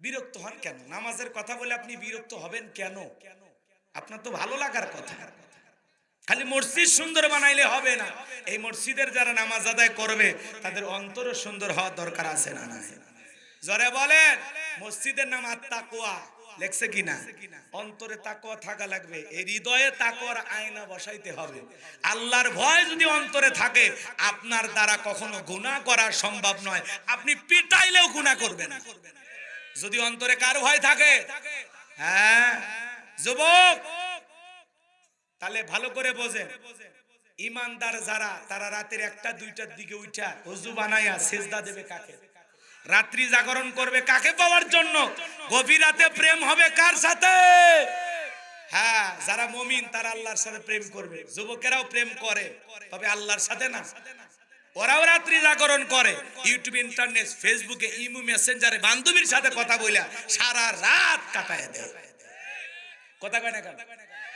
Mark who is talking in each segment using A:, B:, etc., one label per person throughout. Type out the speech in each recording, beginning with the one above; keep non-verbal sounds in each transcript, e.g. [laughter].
A: বিরক্ত হন কেন? নামাজের কথা বলে আপনি বিরক্ত হবেন কেন? আপনার তো ভালো লাগার কথা। খালি মসজিদ সুন্দর বানাইলে হবে না। এই মসজিদের যারা নামাজ আদায় করবে, তাদের অন্তরও সুন্দর হওয়ার দরকার আছে না জরে বলেন, মসজিদের নাম আত্মাকুয়া লেখছে কিনা? অন্তরে তাকওয়া থাকা লাগবে। এই হৃদয়ে তাকওয়ার আয়না বসাইতে হবে। আল্লাহর ভয় যদি অন্তরে থাকে, আপনার দ্বারা কখনো করা সম্ভব নয়। আপনি পিটাইলেও করবেন যদি অন্তরে কার ভয় থাকে হ্যাঁ যুবক, তাহলে ভালো করে বোঝেন। ইমানদার যারা, তারা রাতের একটা, দুইটার দিকে উঠা অজু বানাইয়া সেজদা দেবে কাকে? রাত্রি জাগরণ করবে কাকে পাওয়ার জন্য? গভীর রাতে প্রেম হবে কার সাথে? হ্যাঁ যারা মমিন, তারা আল্লাহর সাথে প্রেম করবে। যুবকেরাও প্রেম করে, তবে আল্লাহর সাথে না। ওরাও রাত্রি জাগরণ করে। ইউটিউব ইন্টারনেট ফেসবুকে ইমু মেসেঞ্জারে বান্ধবীর সাথে কথা বইলা সারা রাত কাটায় দেয়। কথা কয় না?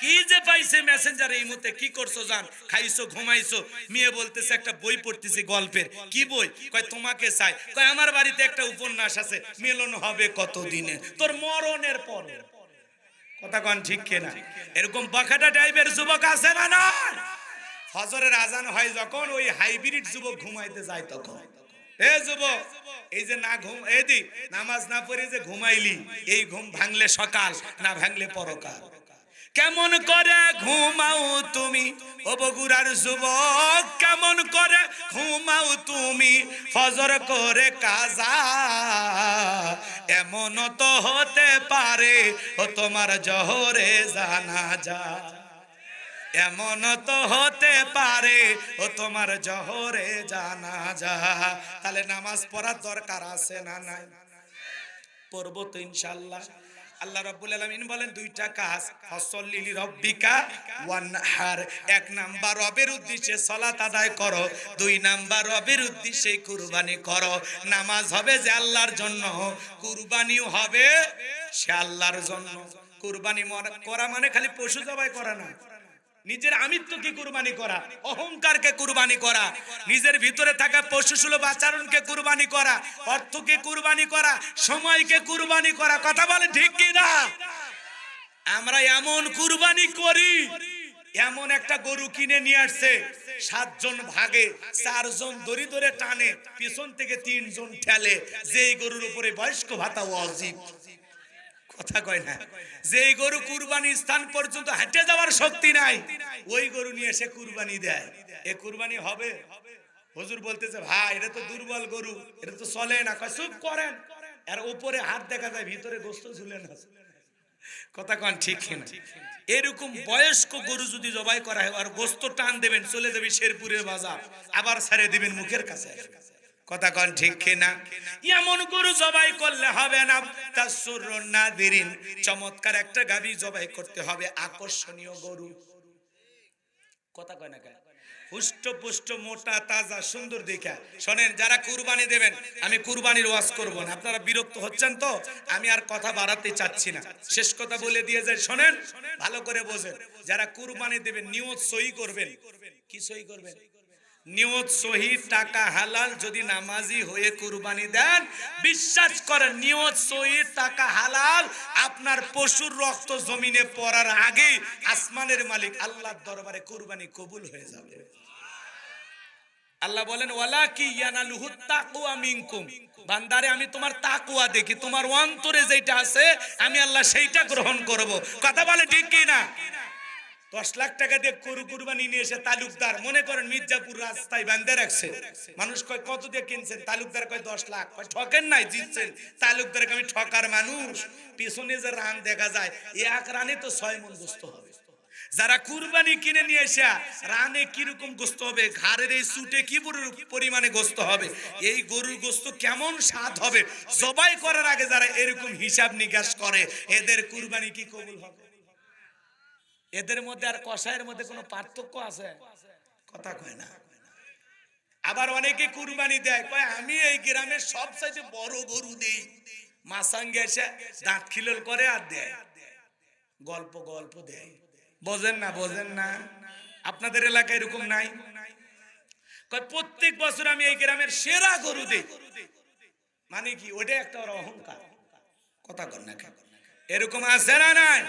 A: কি যে পাইছে মেসেঞ্জারে এই মুহূর্তে? কি করছ জান? খাইছো, ঘুমাইছো? মেয়ে বলতেছে একটা বই পড়তেছি গল্পের। কি বই? কয়, তোমাকে চাই। কয়, আমার বাড়িতে একটা উপন্যাস আছে, মিলন হবে কত দিনে তোর মরণের পর। কথা কন ঠিক কেনা? এরকম বাখাটা টাইপের যুবক আছে না না ফজরের আজান হয় যখন, ওই হাইব্রিড যুবক ঘুমাইতে যায় তখন। এ যুবক, এই যে না ঘুম এদি নামাজ না পড়ে যে ঘুমাইলি, এই ঘুম ভাঙলে সকাল, না ভাঙলে পরকাল। কেমন করে ঘুমাও তুমি? ও বগুড়ার যুবক, কেমন করে ঘুমাও তুমি? ফজর করে কাজা এমন তো হতে পারে, ও তোমার জহরে জানা যা এমন তো হতে পারে, ও তোমার জহরে জানা যা তাহলে নামাজ পড়ার দরকার আছে না নাই? পড়ব তো ইনশাল্লাহ। আল্লাহ রাব্বুল আলামিন বলেন, দুইটা কাজ ফসল্লি রব্বিকা ওয়ানহার এক নাম্বার রবের উদ্দেশ্যে সালাত আদায় করো, দুই নাম্বার রবের উদ্দেশ্যে কুরবানি করো। নামাজ হবে যে আল্লাহর জন্য, কুরবানিও হবে সে আল্লাহর জন্য। কুরবানি করা মানে খালি পশু জবাই করা না। নিজের আমিত্বকে কুরবানি করা, অহংকারকে কুরবানি করা, নিজের ভিতরে থাকা পশুসুলভ আচরণকে কুরবানি করা, অর্থকে কুরবানি করা, সময়কে কুরবানি করা, কথা বলে ঠিক কি না? আমরা এমন কুরবানি করি, এমন একটা গরু কিনে নিয়ে আসছে, সাতজন ভাগে চারজন দড়ি ধরে টানে, পিছন থেকে তিনজন ঠেলে, যেই গরুর উপরে বয়স্ক ভাতা অজীব। কথা কয় না। যে গরু কুরবানি স্থান পর্যন্ত হেঁটে যাওয়ার শক্তি নাই, ওই গরু নিয়ে এসে কুরবানি দেয়। এ কুরবানি হবে? হুজুর বলতেছে, ভাই, এটা তো দুর্বল গরু, এটা তো চলে না। কয়, চুপ করেন। এর উপরে হাত দেখা যায়, ভিতরে গোস্ত ঝুলে না। কথা কন ঠিক না? এরকম বয়স্ক গরু যদি জবাই করা হয়, আর গোস্ত টান দেবেন, চলে যাবে শেরপুরের বাজার। আবার ছেড়ে দিবেন মুখের কাছে। কথা কন ঠিক কিনা? এমন গরু জবাই করলে হবে না। তাসুর নাদিরিন, চমৎকার একটা গাবি জবাই করতে হবে, আকর্ষণীয় গরু। কথা কয় না কেন? পুষ্ট, মোটা, তাজা, সুন্দর দেখা। শোনেন, যারা কুরবানি দেবেন, আমি কুরবানির ওয়াজ করব না। আপনারা বিরক্ত হচ্ছেন তো? আমি আর কথা বাড়াতে চাচ্ছি না। শেষ কথা বলে দিয়ে যায় শোনেন, ভালো করে বোঝেন। যারা কুরবানি দেবেন, নিয়ত সই করবেন। কি সই করবেন? নিয়ত সহি টাকা হালাল যদি নামাজি হয়ে কুরবানি দেন, বিশ্বাস করেন নিয়ত সহি টাকা হালাল, আপনার পশুর রক্ত জমিনে পড়ার আগে আসমানের মালিক আল্লাহর দরবারে কুরবানি কবুল হয়ে যাবে। আল্লাহ বলেন, ওয়ালা কি ইয়ানালুহু তাকওয়া মিনকুম? বান্দারে, আমি তোমার তাকওয়া দেখি, তোমার অন্তরে যেটা আছে, আমি আল্লাহ সেইটা গ্রহণ করব। কথা বলে ঠিক কি না দশ লাখ টাকা দিয়ে গরু কুরবানি নিয়ে এসে তালুকদার, মনে করেন মির্জাপুর রাস্তায় বান্ধে রাখছে। মানুষ কয়, কত দিয়ে কিনছেন? তালুকদার কয়, দশ লাখ। কয়, ঠকেন নাই, জিতছেন। তালুকদার আমি ঠকার মানুষ। পিছনে যে রান দেখা যায়, এক রানে তো ছয় মন গোস্ত হবে। যারা কুরবানি কিনে নিয়ে এসে রানে কীরকম গোস্ত হবে, ঘাড়ের এই সুটে কি পরি- পরিমাণে গোস্ত হবে? এই গরুর গোস্ত কেমন স্বাদ হবে? জবাই করার আগে যারা এরকম হিসাব নিকাশ করে, এদের কুরবানি কি কবুল হবে? এদের মধ্যে আর কষায়ের মধ্যে কোনো পার্থক্য আছে? কথা কয় না। আবার অনেকে কুরবানি দেয়। কয়, আমি এই গ্রামের সবচাইতে বড় গরু দেই। মাসাঙ্গে এসে দাঁত খিলল করে আর দেয়। গল্প গল্প দেয়। বোঝেন না বোঝেন না। আপনাদের এলাকায় এরকম নাই? কয়, প্রত্যেক বছর আমি এই গ্রামের সেরা গরু দেই। মানে কি ওটা একটা অহংকার। কথা কর না? এরকম আছে না নাই?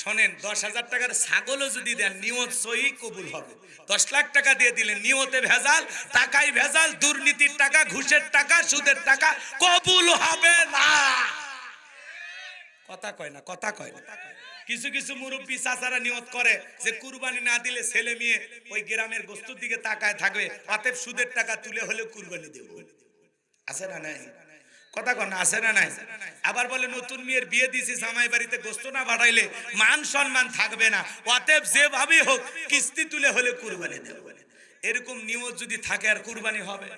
A: শোনেন, দশ হাজার টাকার ছাগলও যদি দেন, নিয়ত সহি কবুল হবে। দশ লাখ টাকা দিয়ে দিলেন নিয়তে ভেজাল, টাকায় ভেজাল, দুর্নীতির টাকা, ঘুষের টাকা, সুদের টাকা, কবুল হবে না। কথা কয় না, কথা কয় না। কিছু কিছু মুরব্বী চাচারা নিয়ত করে যে কুরবানি না দিলে ছেলে মেয়ে ওই গ্রামের গোস্তুর দিকে তাকায় থাকবে, অতএব সুদের টাকা তুলে হলে কুরবানি দেব। আছে না নাই? কথা কন, আছে না নাই? আবার বলে, নতুন মেয়ের বিয়ে দিছি জামাই বাড়িতে গোস্ত না বাড়াইলে মান সম্মান থাকবে না। অতএব যেভাবেই হোক, কিস্তি তুলে হলে কুরবানি দেব। এরকম নিয়ত যদি থাকে, আর কুরবানি হবে।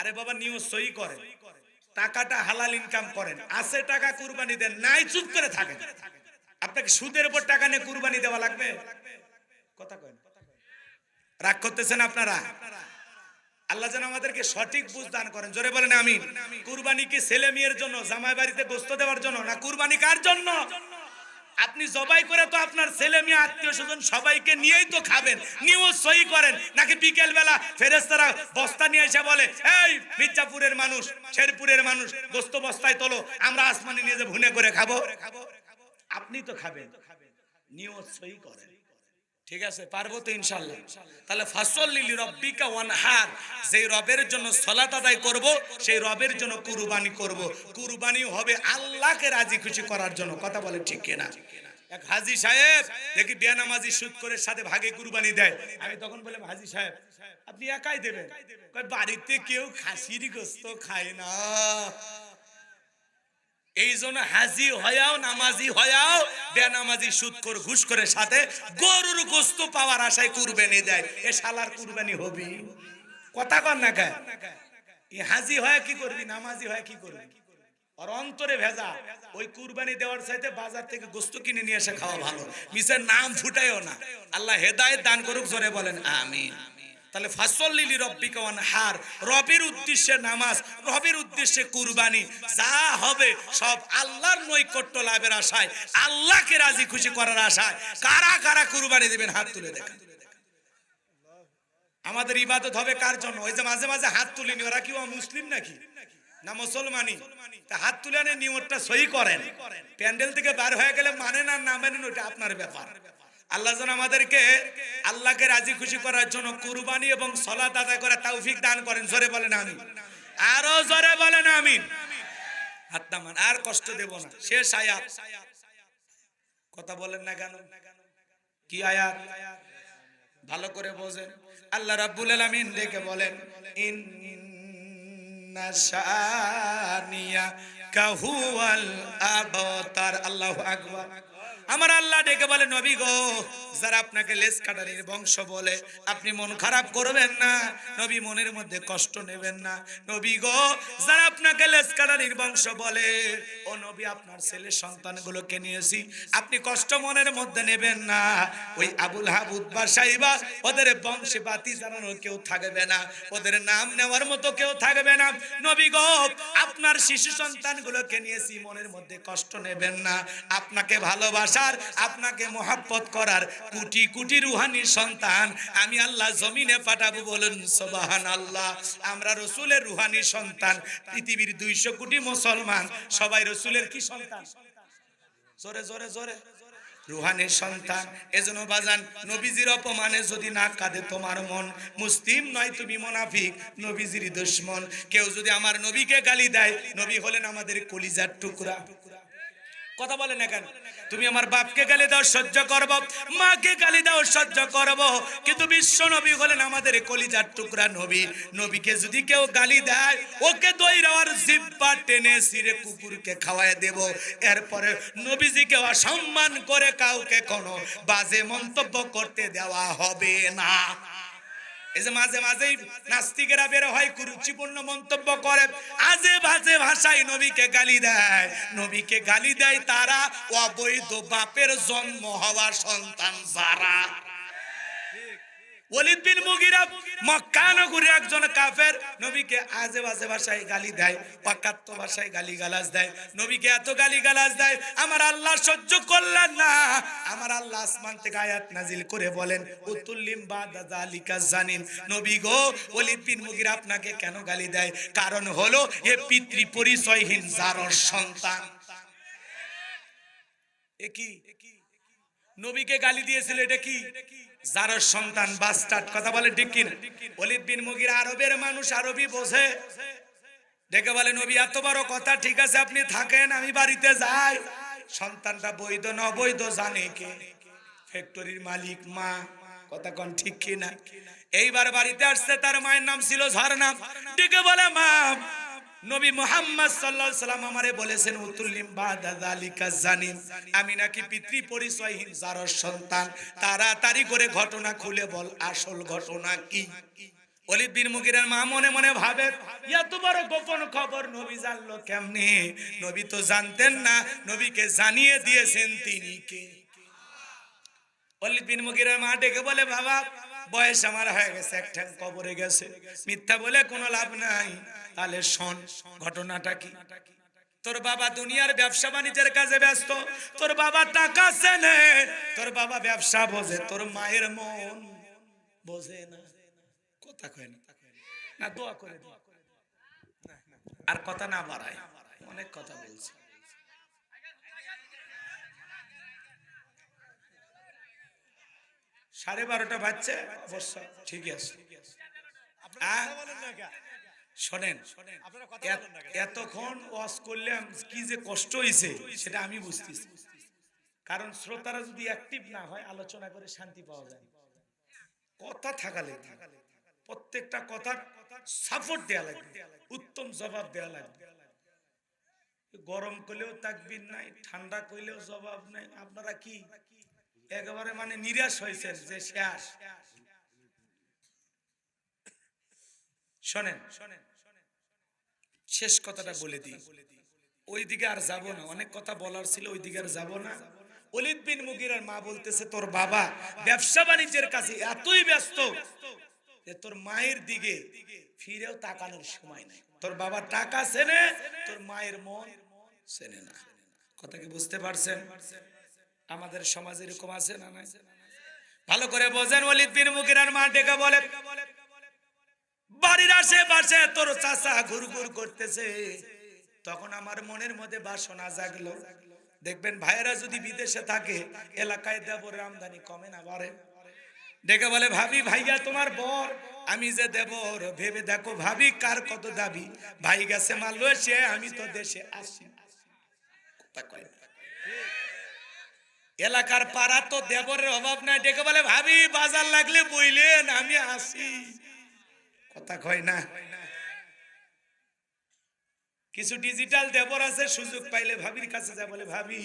A: আরে বাবা, নিয়ত সই করে টাকাটা হালাল ইনকাম করেন। আছে টাকা, কুরবানি দেন। নাই, চুপ করে থাকেন। আপনাকে সুদের উপর টাকা নিয়ে কুরবানি দেওয়া লাগবে? কথা কয় না। রাগ করতেছেন আপনারা? আল্লাহ যেন আমাদেরকে সঠিক বুঝ দান করেন। জোরে বলেন আমি কুরবানি কি ছেলে মেয়ের জন্য, জামাই বাড়িতে গোস্ত দেওয়ার জন্য না, কুরবানি কার জন্য? আপনি জবাই করে তো আপনার ছেলে মেয়ে, আত্মীয় স্বজন সবাইকে নিয়েই তো খাবেন, নিউজ সই করেন, নাকি বিকেল বেলা ফেরেস্তারা বস্তা নিয়ে এসে বলে, এই, মির্জাপুরের মানুষ, শেরপুরের মানুষ, গোস্ত বস্তায় তোলো, আমরা আসমানি নিয়ে যে ভুনে করে খাব। আপনি তো খাবেন নিয়ত সই করেন। ঠিক আছে, পারব তো ইনশাল্লাহ তাহলে ফাসল লিলি রব্বিকা ওয়ানহার, যেই রবের জন্য সলাত আদায় করব, সেই রবের জন্য কুরবানি করব। কুরবানি হবে আল্লাহকে রাজি খুশি করার জন্য, কথা বলে ঠিক কিনা? এক হাজি সাহেব, দেখি বেনামাজি সুদ করে সাথে ভাগে কুরবানি দেয়। আমি তখন বললাম, হাজি সাহেব, আপনি একাই দেবেন? বাড়িতে কেউ খাসির গোস্ত খায় না। এই জন্য হাজি হয়াও, নামাজি হয়াও, বেনামাজি সুদ করে ঘুষ করে সাথে গরুর গোস্ত পাওয়ার আশায় কুরবানি দেয়। এ শালার কুরবানি হবি? কথা কর না এ হাজি হয় কি করবি, নামাজি হয় কি করবি? আর অন্তরে ভেজা ওই কুরবানি দেওয়ার চাইতে বাজার থেকে গোস্ত কিনে নিয়ে এসে খাওয়া ভালো। মিসের নাম ফুটাইও না। আল্লাহ হেদায়েত দান করুক, জোরে বলেন, আমিন। তাহলে ফাসল্লিলি রব্বিকা হার রবের উদ্দেশ্যে নামাজ, রবের উদ্দেশ্যে কুরবানি, যা হবে সব আল্লাহর নৈকট্য লাভের আশায়, আল্লাহকে রাজি খুশি করার আশায়। কারা কারা কুরবানি দিবেন, হাত তুলে দেখেন। আমাদের ইবাদত হবে কার জন্য? ওই যে মাঝে মাঝে হাত তুলিনি ওরা কি মুসলিম নাকি? না মুসলমানি? তা হাত তুলে আনে, নিয়তটা সই করেন। প্যান্ডেল থেকে বার হয়ে গেলে মানে না না মানেন ওটা আপনার ব্যাপার। আল্লাহ যেন আমাদেরকে আল্লাহকে রাজি খুশি করার জন্য কুরবানি এবং সলাত আদায় করা তৌফিক দান করেন। জোরে বলেন আমি আরও জোরে বলেন আমি হাত নামান, আর কষ্ট দেব না। শেষ আয়াত। কথা বলেন না কেন? কি আয়াত? ভালো করে বোঝেন। আল্লাহ রাব্বুল আলামিন দেখে বলেন, ইন্না শানিয়া কাহুয়াল আবতার। আল্লাহু আকবার। আমার আল্লাহ ডেকে বলে, নবী গো, যারা আপনাকে লেস কাটারির বংশ বলে, আপনি মন খারাপ করবেন না, নবী মনের মধ্যে কষ্ট নেবেন না। নবী গো, যারা আপনাকে লেস কাটারির বংশ বলে, ও নবী, আপনার ছেলের সন্তানগুলোকে নিয়েছি, আপনি কষ্ট মনের মধ্যে নেবেন না। ওই আবুল হাবুদ বা সাইবা, ওদের বংশে বাতি জানানোর কেউ থাকবে না, ওদের নাম নেওয়ার মতো কেউ থাকবে না। নবী গো, আপনার শিশু সন্তানগুলোকে নিয়েছি, মনের মধ্যে কষ্ট নেবেন না। আপনাকে ভালোবাসার আপনাকে মোহাব্বত করার কোটি কোটি রুহানির সন্তান আমি আল্লাহ জমিনে পাঠাবো বলুন সোবাহান আল্লাহ আমরা রসুলের রুহানি সন্তান, পৃথিবীর দুইশো কোটি মুসলমান, সবাই রসুলের কি সন্তান? জোরে জোরে জোরে। রুহানির সন্তান, এজন্য বাজান, নবীজির অপমানে যদি না কাঁদে তোমার মন, মুসলিম নয় তুমি মোনাফিক, নবীজির দুশ্মন। কেউ যদি আমার নবীকে গালি দেয়, নবী হলেন আমাদের কলিজার টুকরা। কথা বলে না কেন? তুমি আমার বাপকে গালি দাও, সহ্য করব। মাকে গালি দাও, সহ্য করব। কিন্তু বিশ্ব নবী হলেন আমাদের কলিজার টুকরা নবী। নবীকে যদি কেউ গালি দেয়, ওকে দইরাওয়ার জিব্বা টেনে সিরে কুকুরকে খাওয়ায় দেব। এরপরে নবীজিকে অসম্মান করে কাউকে কোনো বাজে মন্তব্য করতে দেওয়া হবে না। এই যে মাঝে মাঝেই নাস্তিকেরা বের হয়, কুরুচিপূর্ণ মন্তব্য করে। আজে বাজে ভাষায় নবীকে গালি দেয়। নবীকে গালি দেয় তারা অবৈধ বাপের জন্ম হওয়া সন্তান যারা। ওলিদ বিন মুগিরা মক্কা নগরী একজন কাফের নবীকে আজে বাজে ভাষায় গালি দেয়, পাকাত্ত ভাষায় গালি গালাজ দেয়। নবীকে এত গালি গালাজ দেয়, আমার আল্লাহ সহ্য করলেন না। আমার আল্লাহ আসমান থেকে আয়াত নাজিল করে বলেন উতুল্লিম বাদা যালিকা জানিন নবী গো ওলিদ বিন মুগিরা আপনাকে কেন গালি দেয়? কারণ হলো এ পিতৃ পরিচয়হীন জারর সন্তান। এ কি? নবীকে গালি দিয়েছিল, এটা কি? যার সন্তান বাস্টার্ড কথা বলে ঠিক কিনা? ওলিদ বিন মুগির আরবের মানুষ আরবি বোঝে। ডেকে বলে, নবী, এত বড় কথা, ঠিক আছে, আপনি থাকেন, আমি বাড়িতে যাই। সন্তানটা বৈধ না অবৈধ জানে কে? ফ্যাক্টরির মালিক, মা। কথা কোন ঠিক কিনা? এইবার বাড়িতে আসছে, তার মায়ের নাম ছিল ঝর্ণা ডেকে বলে, মা নবী মোহাম্মদ আলাইহি সাল্লাম আমারে বলেছেন উতুল্লিম বাদা যালিকা জানিম। আমি নাকি পিতৃ পরিচয়হীন যার সন্তান। তাড়াতাড়ি করে ঘটনা খুলে বল, আসল ঘটনা কি? অলিদ বিন মুগিরের মা মনে মনে ভাবে এত বড় গোপন খবর নবী জানলো কেমনে? নবী তো জানতেন না, নবীকে জানিয়ে দিয়েছেন তিনি কে? অলিদ বিন মুগিরের মা ডেকে বলে বাবা বয়স আমার হয়ে গেছে এক ঠ্যাং কবরে গেছে মিথ্যা বলে কোনো লাভ নাই তাহলে শোন ঘটনাটা কি তোর বাবা দুনিয়ার ব্যবসা বাণিজ্যের কাজে ব্যস্ত তোর বাবা টাকা চেনে তোর বাবা ব্যবসা বোঝে তোর মায়ের মন বোঝে না কথা কয় না না দোয়া করে আর কথা না বাড়ায় অনেক কথা বলছে সাড়ে বারোটা বাজছে বর্ষা ঠিক আছে? শোনেন এতক্ষণ ওয়াজ করলাম কি যে কষ্ট হয়েছে সেটা আমি বুঝতেছি। কারণ শ্রোতারা যদি অ্যাক্টিভ না হয় আলোচনা করে শান্তি পাওয়া যায় কথা থাকালে প্রত্যেকটা কথার সাপোর্ট দেওয়া লাগবে উত্তম জবাব দেওয়া লাগবে গরম করলেও তাকবির নাই ঠান্ডা করলেও জবাব নাই আপনারা কি? একেবারে মানে নিরাশ হয়েছেন যে শেষ শোনেন শেষ কথাটা বলে দিই। ওই দিকে আর যাব না। অনেক কথা বলার ছিল ওই দিকে আর যাব না। অলিদ বিন মুগিরার মা বলতেছে, তোর বাবা ব্যবসা বাণিজ্যের কাছে এতই ব্যস্ত যে তোর মায়ের দিকে ফিরেও তাকানোর সময় নাই। তোর বাবা টাকা চেনে, তোর মায়ের মন চেনে না। কথা কি বুঝতে পারছেন? আমাদের সমাজে এরকম আছে না নাই? ভালো করে বোঝেন অলিদ বিন মুগিরার মা ডেকে বলে, বাড়ির আশেপাশে তোর চাচা ঘুর ঘুর করতেছে। তখন আমার মনের মধ্যে বাসনা জাগলো। দেখবেন ভাইয়েরা যদি বিদেশে থাকে, এলাকায় দেবর আমদানি কমে না, বাড়ে। ডেকে বলে, ভাবি, ভাইয়া, তোমার বর, আমি যে দেবর, ভেবে দেখো, ভাবি, কার কত দাবি? ভাই গেছে মালয়েশিয়া আমি তো দেশে আসি। কথা। এলাকার পাড়া তো দেবরের অভাব নাই। ডেকে বলে, ভাবি, বাজার লাগলে বইলেন আমি আসি। কথা কয় না। কিছু ডিজিটাল দেবর আছে, সুযোগ পাইলে ভাবির কাছে যা বলে, ভাবি,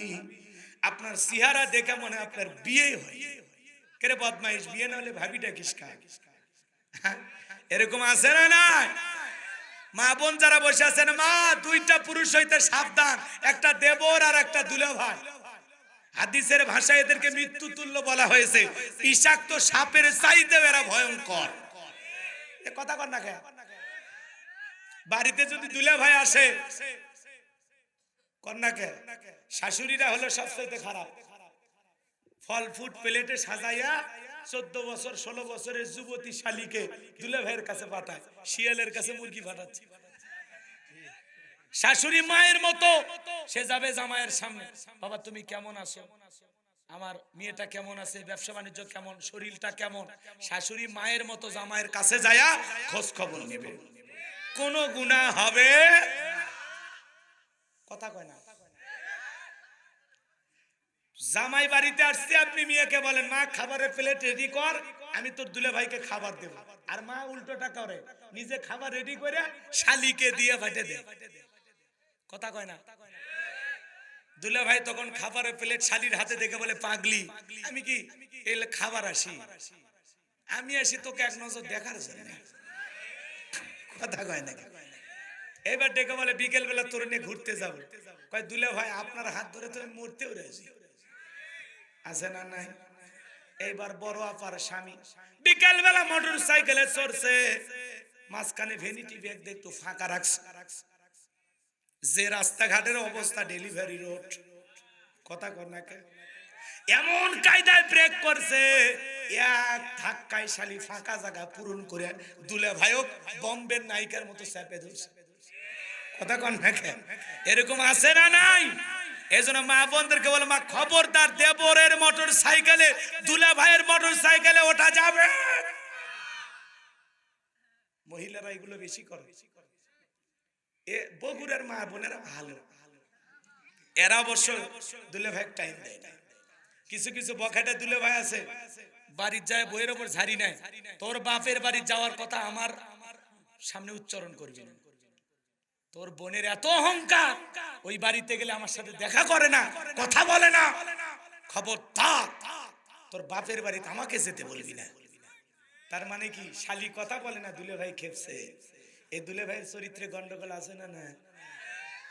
A: আপনার সিহারা দেখে মনে আপনার বিয়ে হয়। কেরে বদমাইশ, বিয়ে না হলে ভাবিটা কিসকা? এরকম আছে না নাই? মা বোন যারা বসে আছেন, মা, দুইটা পুরুষ হইতে সাবধান, একটা দেবর আর একটা দুলে ভাই হাদিসের ভাষায় এদেরকে মৃত্যু তুল্য বলা হয়েছে। বিষাক্ত সাপের চাইতে এরা ভয়ঙ্কর। কথা কর না কেন? বাড়িতে যদি দুলে ভাই আসে কন্যাকে শাশুড়িরা হলো সবচেয়ে খারাপ। ফল, ফুট, প্লেটে সাজাইয়া চোদ্দ বছর, ষোলো বছরের যুবতী শালিকে দুলে ভাইয়ের কাছে পাঠায়, শিয়ালের কাছে মুরগি পাঠাচ্ছে। শাশুড়ি মায়ের মতো সে যাবে জামাইয়ের সামনে। বাবা, তুমি কেমন আছো? আমার মেয়েটা কেমন আছে? ব্যবসা বাণিজ্য কেমন? শরীরটা কেমন? শাশুড়ি মায়ের মতো জামাইয়ের কাছে যায়া খোঁজ খবর নেবে। কোন গুণা হবে? কথা কয় না। জামাই বাড়িতে আসছে, আপনি মেয়েকে বলেন, মা, খাবারের প্লেট রেডি কর, আমি তোর দুলে ভাইকে খাবার দেব। আর মা উল্টোটা করে নিজে খাবার রেডি করে শালিকে দিয়ে ভাটে দে। কথা কয় না? দুলে ভাই তখন খাবারের প্লেট শালির হাতে দেখে বলে, পাগলি, আমি কি এলে খাবার আসি? আমি আসি, তোকে এক নজর দেখার জন্য। কথা কয় নাকি এবার ডেকে বলে বিকেল বেলা তোর নিয়ে ঘুরতে যাব। কয়, দুলে ভাই, আপনার হাত ধরে তো মরতেও রয়েছি আছে না নাই? এইবার বড় আপার স্বামী বিকাল বেলা মোটর সাইকেলে চড়ছে। মাঝখানে ভেনিটি ব্যাগ একটু ফাঁকা রাখছে। যে রাস্তাঘাটের অবস্থা ডেলিভারি রোড কথা না এমন কায়দায় ব্রেক করছে, এক ধাক্কায় শালি ফাঁকা জায়গা পূরণ করে দুলে ভাইক বম্বের নায়িকার মতো চাপে ধরছে। কথা কন না এরকম আছে না নাই? এই জন্য মা বোনদেরকে বলে, মা, খবরদার দেবরের মোটর সাইকেলে দুলা ভাইয়ের মোটর সাইকেলে ওঠা যাবে। মহিলারা এগুলো বেশি করে বেশি করে। বগুড়ার মা বোনেরা ভালো এরা অবশ্য দুলে ভাই টাইম দেয় না। কিছু কিছু বখাটে দুলে ভাই আছে, বাড়ির যায় বইয়ের ওপর ঝাড়ি নেয়। তোর বাপের বাড়ি যাওয়ার কথা আমার সামনে উচ্চারণ করবি না। তোর বোনের এত অহংকার, ওই বাড়িতে গেলে আমার সাথে দেখা করে না, কথা বলে না। খবর থাক, তোর বাপের বাড়িতে আমাকে যেতে বলবি না। তার মানে কি, শালি কথা বলে না, দুলে ভাই খেপছে। এই দুলে ভাইয়ের চরিত্রে গন্ডগোল আছে না না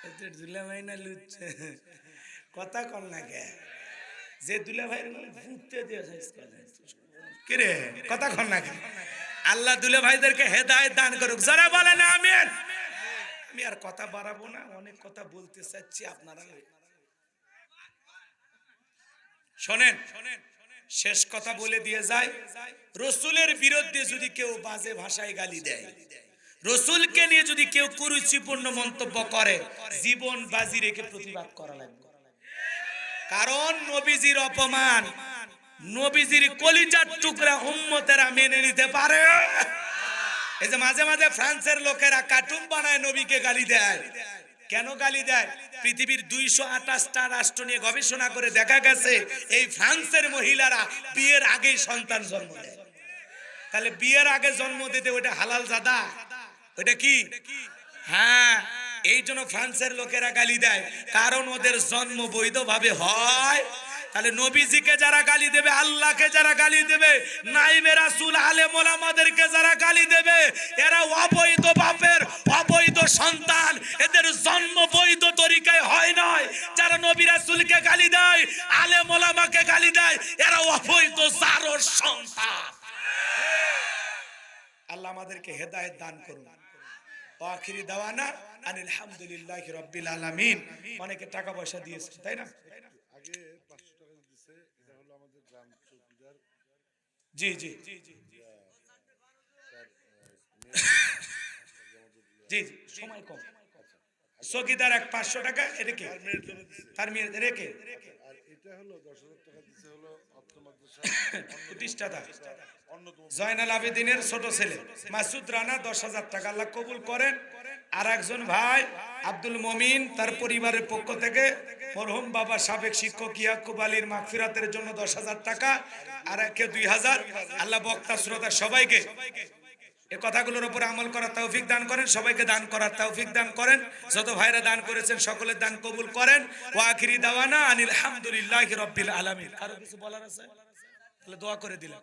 A: এ দুলে ভাই না লুচ্ছে কথা কল না কে? যে দুলে ভাইয়ের ভুটতে দিয়ে কিরে কথা কল না কে? আল্লাহ দুলে ভাইদেরকে হেদায়েত দান করুক। যারা বলে না, আমিন। আমি আর কথা বাড়াবো না, অনেক কথা বলতে চাচ্ছি আপনারা। শোনেন, শেষ কথা বলে দিয়ে যায়। রসুলের বিরুদ্ধে যদি কেউ বাজে ভাষায় গালি দেয় রসুলকে নিয়ে যদি কেউ কুরুচিপূর্ণ মন্তব্য করে, জীবন বাজি রেখে প্রতিবাদ করা লাগবে। কারণ নবীজির অপমান, নবীজির কলিজার টুকরা উম্মতেরা মেনে নিতে পারে। এই যে মাঝে মাঝে ফ্রান্সের লোকেরা কার্টুন বানায় নবীকে গালি দেয়। কেন গালি দেয়? পৃথিবীর দুইশো আঠাশটা রাষ্ট্র নিয়ে গবেষণা করে দেখা গেছে, এই ফ্রান্সের মহিলারা বিয়ের আগেই সন্তান জন্ম দেয়। তাহলে বিয়ের আগে জন্ম দিতে ওটা হালাল জাদা? ওটা কি? হ্যাঁ এই জন্য ফ্রান্সের লোকেরা গালি দেয়। কারণ ওদের জন্ম বৈধভাবে হয়। তাহলে নবীজিকে যারা গালি দেবে, আল্লাহকে যারা গালি দেবে, নাইবে রাসূল, আলেম ওলামাদেরকে যারা গালি দেবে, এরা অবৈধ বাপের অবৈধ সন্তান। এদের জন্ম বৈধ তরিকায় হয় নয় যারা নবী গালি দেয়, আলেম ওলামাকে গালি দেয়, এরা অবৈধ জারোর সন্তান। আল্লাহ আমাদেরকে হেদায়েত দান করুন। আখিরি দাওয়ানা আনিল হামদুলিল্লাহি রাব্বিল আলামিন। অনেকে টাকা পয়সা দিয়েছে তাই না?
B: আগে পাঁচশো টাকা দিছে এটা হলো আমাদের গ্রাম চৌকিদার।
A: জি জি। [laughs] জি সময় কম। চকিদার এক পাঁচশো টাকা
B: মেয়ের দিছে।
A: তার মেয়ে রেখে
B: আর এটা হলো দশ হাজার টাকা দিছে হলো অর্থ মাদ্রাসা। [laughs]
A: প্রতিষ্ঠাতা জয়নাল আবেদিনের ছোট ছেলে। মাসুদ রানা দশ হাজার টাকা আল্লাহ কবুল করেন। আর একজন ভাই, আব্দুল মমিন, তার পরিবারের পক্ষ থেকে মরহুম বাবা সাবেক শিক্ষক ইয়াকুব আলীর মাগফিরাতের জন্য দশ হাজার টাকা, আর একে দুই হাজার। আল্লাহ বক্তা, শ্রোতা সবাইকে এ কথাগুলোর উপর আমল করার তৌফিক দান করেন, সবাইকে দান করার তৌফিক দান করেন। যত ভাইরা দান করেছেন সকলের দান কবুল করেন। ওয়া আখিরি দাওয়ানা আনিল হামদুলিল্লাহি রাব্বিল আলামিন। কারও কিছু বলার আছে? তাহলে দোয়া করে দিলাম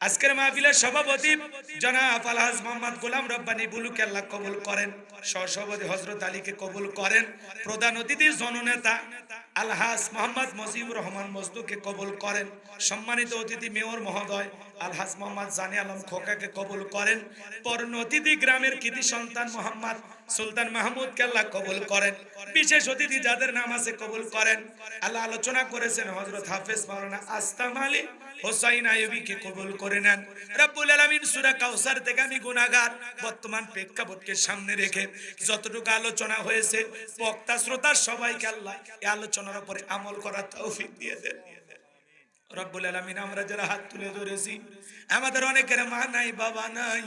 A: আজকের মাহফিলের সভাপতি জনাব আলহাজ মোহাম্মদ গোলাম রব্বানি বুলুকে আল্লাহ কবুল করেন, সহসভাপতি হজরত আলীকে কবুল করেন, প্রধান অতিথি জননেতা আলহাজ মোহাম্মদ মজিবুর রহমান মজদুকে কবুল করেন, সম্মানিত অতিথি মেয়র মহোদয় আলহাজ মোহাম্মদ জানি আলম খোকাকে কবুল করেন পরন অতিথি গ্রামের কৃতি সন্তান মোহাম্মদ সুলতান মাহমুদ আল্লাহ কবুল করেন, বিশেষ অতিথি যাদের নাম আছে কবুল করেন। আল্লাহ আলোচনা করেছেন হজরত হাফেজ মাওলানা আস্তাম আলী হোসাইন আইবিকে কবুল করে নেন। রব্বুল আলামিন সূরা কাউসার থেকে আমি গুনাহগার। বর্তমান প্রেক্ষাপটকে সামনে রেখে যতটুকু আলোচনা হয়েছে, বক্তা, শ্রোতা সবাইকে আল্লাহ এই আলোচনার উপরে আমল করার তৌফিক দিয়ে দেন। রব্বুল আলামিন আমরা যারা হাত তুলে ধরেছি, আমাদের অনেকের মা নাই, বাবা নাই,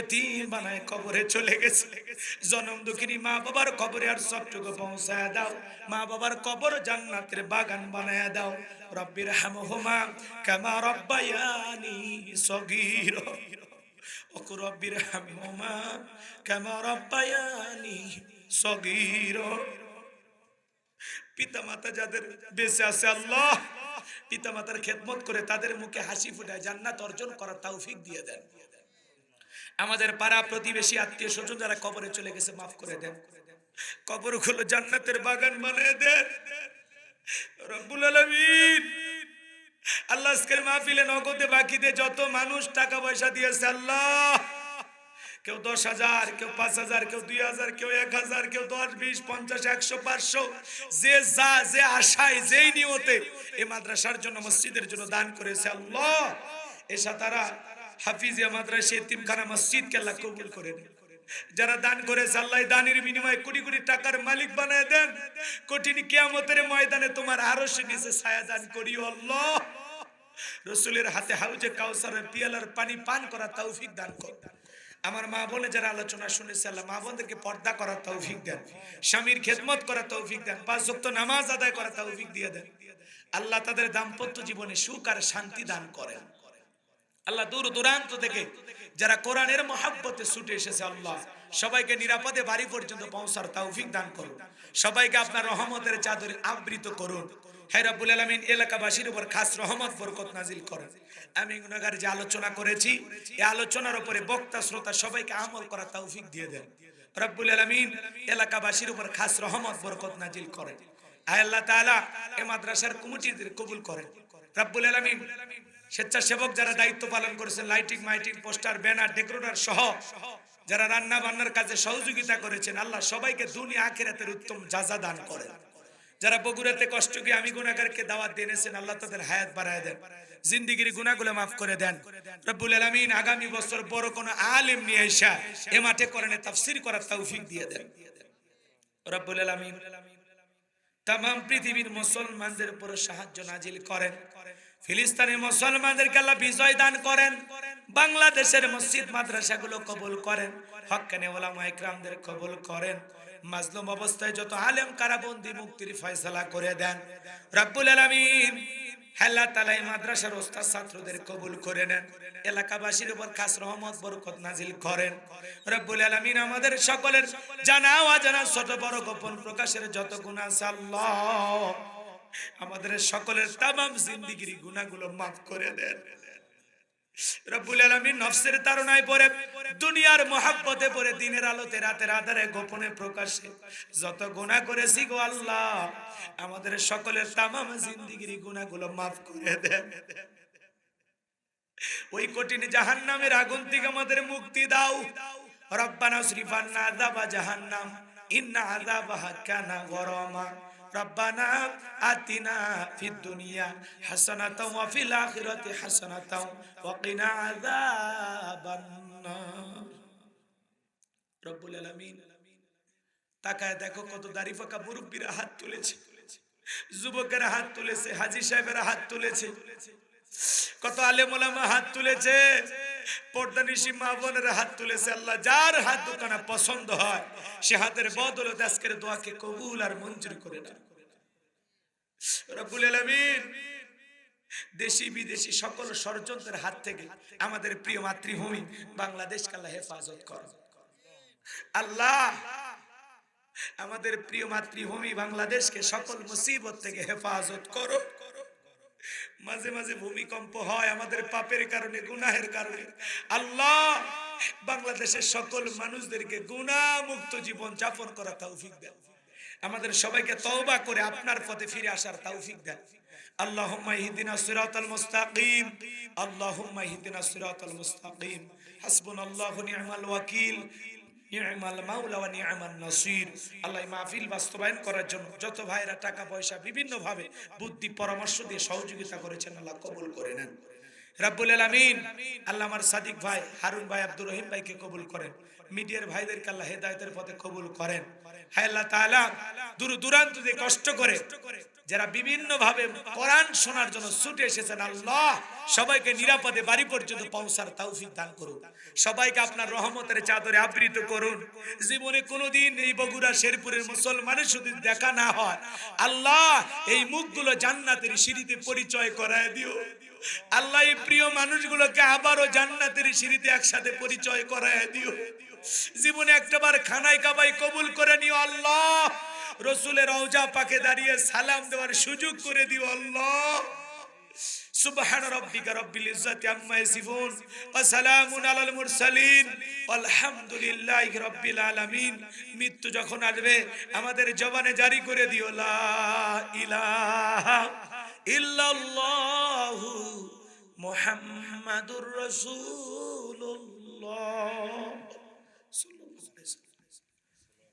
A: এতিম কবরে চলে গেছে। জনম মা বাবার কবরে আর সবটুকু পৌঁছায় দাও। মা বাবার কবর জান্নাতের বাগান বানায় দাও। রব্বির হামহুমা কামা রব্বায়ানি সগীর। রব্বির হামহুমা কামা রব্বায়ানি সগীর। পিতা মাতা যাদের বেঁচে আছে আল্লাহ পিতা মাতার খেদমত করে তাদের মুখে হাসি ফুটায়, জান্নাত অর্জন করার তৌফিক দিয়ে দেন। আমাদের পাড়া প্রতিবেশী, আত্মীয় স্বজন যারা কবরে চলে গেছে, মাফ করে দেন। কবরগুলো জান্নাতের বাগান বানিয়ে দেন। আল্লাহ আজকের মাহফিলে নগদে বাকিতে যত মানুষ টাকা পয়সা দিয়েছে, আল্লাহ। কেউ দশ হাজার, কেউ পাঁচ হাজার, কেউ দুই হাজার, কেউ এক হাজার, কেউ দশ, বিশ, পঞ্চাশ, একশো, পাঁচশো, যে যা, যে আশায়, যেই নিয়তে এই মাদ্রাসার জন্য, মসজিদের জন্য দান করেছে, আল্লাহ। এসা তারা হাফিজিয়া মাদ্রাসা এতিমখানা মসজিদকে আল্লাহ কবুল করে নেন। যারা দান করেছে, আল্লাহ দানের বিনিময়ে কোটি কোটি টাকার মালিক বানায় দেন। কঠিন কিয়ামতের ময়দানে তোমার আরও সে নিচে ছায়া দান করিও আল্লাহ। রসুলের হাতে হাউজে কাউসারের পিয়ালার পানি পান করা তৌফিক দান কর। আমার মা বোনে যারা আলোচনা শুনেছে, আল্লাহ মা বোনদেরকে পর্দা করার তৌফিক দেন। স্বামীর খেদমত করার তৌফিক দেন। পাঁচ ওয়াক্ত নামাজ আদায় করার তৌফিক দিয়ে দেন। আল্লাহ তাদের দাম্পত্য জীবনে সুখ আর শান্তি দান করেন। আল্লাহ দূর দূরান্ত থেকে যারা কোরআনের মহাব্বতে ছুটে এসেছে আল্লাহ, সবাইকে নিরাপদে বাড়ি পর্যন্ত পৌঁছার তৌফিক দান করুন। সবাইকে আপনার রহমতের চাদরে আবৃত করুন। রাব্বুল আলামিন, এলাকাবাসীর উপর খাস রহমত, বরকত নাজিল করেন। আমি যে আলোচনা করেছি, এই আলোচনার উপরে বক্তা, শ্রোতা সবাইকে আমল করার তৌফিক দিয়ে দেন। রব্বুল আলামিন, এলাকাবাসীর উপর খাস রহমত, বরকত নাজিল করেন। আল্লাহ এই মাদ্রাসার কবুল করেন। রব্বুল আলামিন স্বেচ্ছাসেবক যারা দায়িত্ব পালন করেছেন লাইটিং মাইটিং পোস্টার ব্যানার ডেকোরেটর সহ যারা রান্না বান্নার কাজে সহযোগিতা করেছেন, আল্লাহ সবাইকে দুনিয়া আখিরাতের উত্তম যাজা দান করেন। যারা বগুড়াতে কষ্ট গিয়ে আমি গুনাহগারকে দাওয়াত দিয়েছেন আল্লাহ তাদের হায়াত বাড়ায় দেন, জিন্দিগির গুনাহগুলো মাফ করে দেন। রব্বুল আলামিন আগামী বছর বড় কোন আলেম নিয়ে এসা এ মাঠে কোরআনে তাফসীর করার তৌফিক দিয়ে দেন। রব্বুল আলামিন তাম পৃথিবীর মুসলমানদের উপর সাহায্য নাজিল করেন। ফিলিস্তিনের মুসলমানদেরকে আল্লাহ বিজয় দান করেন, বাংলাদেশের মসজিদ, মাদ্রাসাগুলো কবুল করেন, হক্কানে ওলামা ইকরামদের কবুল করেন, মাজলুম অবস্থায় যত আলেম কারাবন্দি মুক্তির ফয়সালা করে দেন, রাব্বুল আলামিন তাআলা এই মাদ্রাসার ওস্তাদ ছাত্রদের কবুল করে নেন, এলাকাবাসীর উপর খাস রহমত, বরকত নাজিল করেন। রব্বুল আলামিন আমাদের সকলের জানা অজানা ছোট বড় গোপন প্রকাশের যত গুনাহ আছে, আল্লাহ আমাদের সকলের তামাম জিন্দিগির গুনাহগুলো মাফ করে দেন। আমাদের সকলের গুনাহগুলো মাফ করে দেন। ওই কঠিন জাহান্নামের আগুন থেকে আমাদের মুক্তি দাও। রব্বানা শ্রীফান্না আযাবা জাহান্নাম, ইন্না আযাবাহা কানা গরামা। রব্বানা আতিনা ফিদ দুনিয়া ওয়া ফিল আখিরাতি ওয়া কিনা আযাবান নার রব্বুল আলামিন, তাকায় দেখো কত দাড়ি ফাঁকা মুরব্বীরা হাত তুলেছে, যুবকেরা হাত তুলেছে হাজি সাহেবেরা হাত তুলেছে, কত আলেমোলামা হাত তুলেছে। পর্দানিশি মা বোনেরা হাত তুলেছে, আল্লাহ যার হাত পছন্দ হয়, সে হাতের আজকের দোয়াকে কবুল আর মঞ্জুর করে রব্বুল আলামিন, দেশি বিদেশি সকল ষড়যন্ত্রের হাত থেকে আমাদের প্রিয় মাতৃভূমি বাংলাদেশকে আল্লাহ হেফাজত কর। আল্লাহ আমাদের প্রিয় মাতৃভূমি বাংলাদেশকে সকল মুসিবত থেকে হেফাজত করো। মাঝে মাঝে ভূমিকম্প হয় আমাদের পাপের কারণে, গুনাহের কারণে। আল্লাহ, বাংলাদেশের সকল মানুষদেরকে গুনাহ মুক্ত জীবন যাপন করা তৌফিক দেন। আমাদের সবাইকে তওবা করে আপনার পথে ফিরে আসার তৌফিক দেন। নি'মাল আল্লাহ মাহফিল বাস্তবায়ন করার জন্য যত ভাইরা টাকা পয়সা বুদ্ধি, পরামর্শ দিয়ে সহযোগিতা করেছেন কবুল করে নেন। রাব্বুল আল্লাহ আমার সাদিক ভাই, হারুন ভাই, আব্দুর রহিম ভাইকে কবুল করেন। মিডিয়ার ভাইদেরকে আল্লাহ হেদায়েতের পথে কবুল করেন। হায় আল্লাহ তাআলা, দূর দূরান্ত দিয়ে কষ্ট করে, যারা বিভিন্ন ভাবে কোরআন শোনার জন্য ছুটে এসেছেন, আল্লাহ সবাইকে নিরাপদে বাড়ি পর্যন্ত পৌঁছার তৌফিক দান করুন। সবাইকে আপনার রহমতের চাদরে আবৃত করুন। জীবনে কোনোদিন এই বগুড়া, শেরপুরের মুসলমানের শুধু দেখা না হয়। আল্লাহ এই মুখগুলো জান্নাতের সিঁড়িতে পরিচয় করায় দিও। আল্লাহ এই প্রিয় মানুষগুলোকে আবারও জান্নাতের সিঁড়িতে একসাথে পরিচয় করায় দিও। জীবনে একটাবার খানাই কাবাই কবুল করে নিও আল্লাহ। রসুলের রওজা পাকে দাঁড়িয়ে সালাম দেওয়ার সুযোগ করে দিও আল্লাহ। সুবহান রাব্বিকা রব্বিল ইজ্জাতি আম্মা ইয়াসিফুন ওয়া সালামুন আলাল মুরসালিন। আলহামদুলিল্লাহি রাব্বিল আলামিন। মৃত্যু যখন আসবে, আমাদের জবানে জারি করে দিও, লা ইলাহা ইল্লাল্লাহু মুহাম্মাদুর রাসূলুল্লাহ।